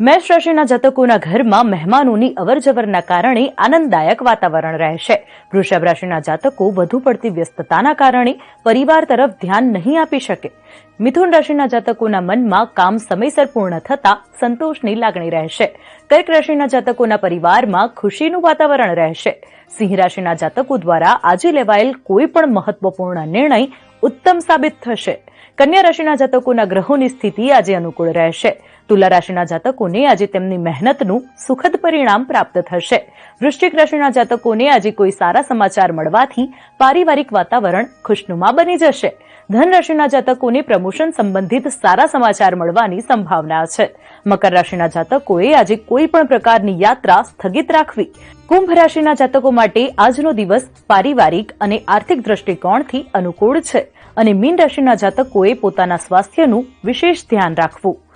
મેષ રાશિના જાતકોના ઘરમાં મહેમાનોની અવરજવરના કારણે આનંદદાયક વાતાવરણ રહેશે. વૃષભ રાશિના જાતકો વધુ પડતી વ્યસ્તતાના કારણે પરિવાર તરફ ધ્યાન નહીં આપી શકે. મિથુન રાશિના જાતકોના મનમાં કામ સમયસર પૂર્ણ થતા સંતોષની લાગણી રહેશે. કર્ક રાશિના જાતકોના પરિવારમાં ખુશીનું વાતાવરણ રહેશે. સિંહ રાશિના જાતકો દ્વારા આજે લેવાયેલ કોઈ પણ મહત્વપૂર્ણ નિર્ણય ઉત્તમ સાબિત થશે. કન્યા રાશિના જાતકોના ગ્રહોની સ્થિતિ આજે અનુકૂળ રહેશે. તુલા રાશિના જાતકોને આજે તેમની મહેનતનું સુખદ પરિણામ પ્રાપ્ત થશે. વૃશ્ચિક રાશિના જાતકોને આજે કોઈ સારા સમાચાર મળવાથી પારિવારિક વાતાવરણ ખુશનુમા બની જશે. ધન રાશિના જાતકોને પ્રમોશન સંબંધિત સારા સમાચાર મળવાની સંભાવના છે. મકર રાશિના જાતકોએ આજે કોઈ પણ પ્રકારની યાત્રા સ્થગિત રાખવી. કુંભ રાશિના જાતકો માટે આજનો દિવસ પારિવારિક અને આર્થિક દ્રષ્ટિકોણથી અનુકૂળ છે. અને મીન રાશિના જાતકોએ પોતાના સ્વાસ્થ્યનું વિશેષ ધ્યાન રાખવું.